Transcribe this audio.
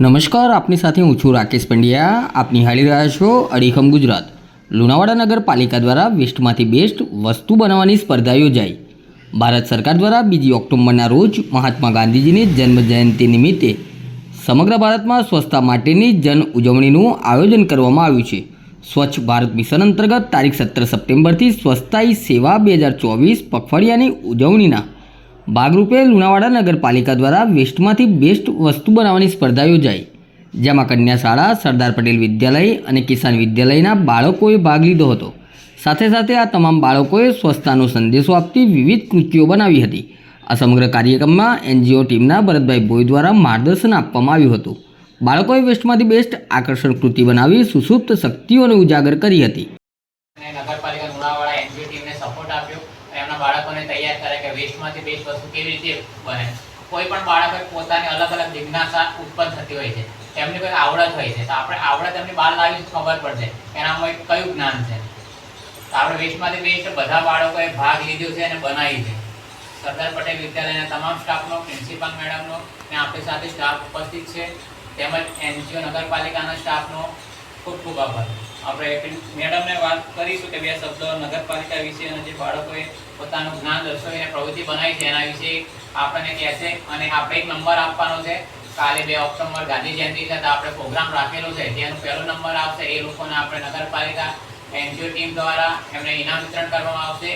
નમસ્કાર, આપની સાથે હું છું રાકેશ પંડ્યા. આપ નિહાળી રહ્યા છો અડીખમ ગુજરાત. લુણાવાડા નગરપાલિકા દ્વારા વેસ્ટમાંથી બેસ્ટ વસ્તુ બનાવવાની સ્પર્ધા યોજાઈ. ભારત સરકાર દ્વારા બીજી ઓક્ટોબરના રોજ મહાત્મા ગાંધીજીની જન્મજયંતિ નિમિત્તે સમગ્ર ભારતમાં સ્વચ્છતા માટેની જન ઉજવણીનું આયોજન કરવામાં આવ્યું છે. સ્વચ્છ ભારત મિશન અંતર્ગત તારીખ સત્તર સપ્ટેમ્બરથી સ્વચ્છતા સેવા બે હજાર ચોવીસ પખવાડિયાની ઉજવણીના ભાગરૂપે લુણાવાડા નગરપાલિકા દ્વારા વેસ્ટમાંથી બેસ્ટ વસ્તુ બનાવવાની સ્પર્ધા યોજાઈ, જેમાં કન્યા શાળા સરદાર પટેલ વિદ્યાલય અને કિસાન વિદ્યાલયના બાળકોએ ભાગ લીધો હતો. સાથે સાથે આ તમામ બાળકોએ સ્વચ્છતાનો સંદેશો આપતી વિવિધ કૃતિઓ બનાવી હતી. આ સમગ્ર કાર્યક્રમમાં એનજીઓ ટીમના ભરતભાઈ ભોઈ દ્વારા માર્ગદર્શન આપવામાં આવ્યું હતું. બાળકોએ વેસ્ટમાંથી બેસ્ટ આકર્ષણ કૃતિ બનાવી સુસુપ્ત શક્તિઓને ઉજાગર કરી હતી. નગરપાલિકા લુણાવાડા એનજીઓ ટીમને સપોર્ટ આપ્યો. એમના બાળકોને તૈયાર કરે કે વેસ્ટમાંથી બેસ્ટ વસ્તુ કેવી રીતે બને. કોઈ પણ બાળક પોતાની અલગ અલગ જિજ્ઞાસા ઉત્પન્ન થતી હોય છે. એમની કોઈ આવડત હોય છે. તો આપણે આવડત એમની બહાર લાવી ખબર પડશે એનામાં કયું જ્ઞાન છે. તો આપણે વેસ્ટમાંથી બેસ્ટ બધા બાળકોએ ભાગ લીધો છે અને બનાવી છે. સરદાર પટેલ વિદ્યાલયના તમામ સ્ટાફનો, પ્રિન્સિપાલ મેડમનો અને આપણી સાથે સ્ટાફ ઉપસ્થિત છે. તેમજ એનજીઓ નગરપાલિકાના સ્ટાફનો ખૂબ ખૂબ આભાર. આપણે મેડમને વાત કરીશું કે બે શબ્દો નગરપાલિકા વિશે અને જે બાળકોએ પોતાનું જ્ઞાન દર્શાવીને પ્રવૃત્તિ બનાવી છે એના વિશે આપણને કહેશે અને આપણે એક નંબર આપવાનો છે. કાલે બે ઓક્ટોબર ગાંધી જયંતિ છે આપણે પ્રોગ્રામ રાખેલો છે. જેનો પહેલો નંબર આવશે એ લોકોને આપણે નગરપાલિકા એનજીઓ ટીમ દ્વારા એમને ઇનામ વિતરણ કરવામાં આવશે.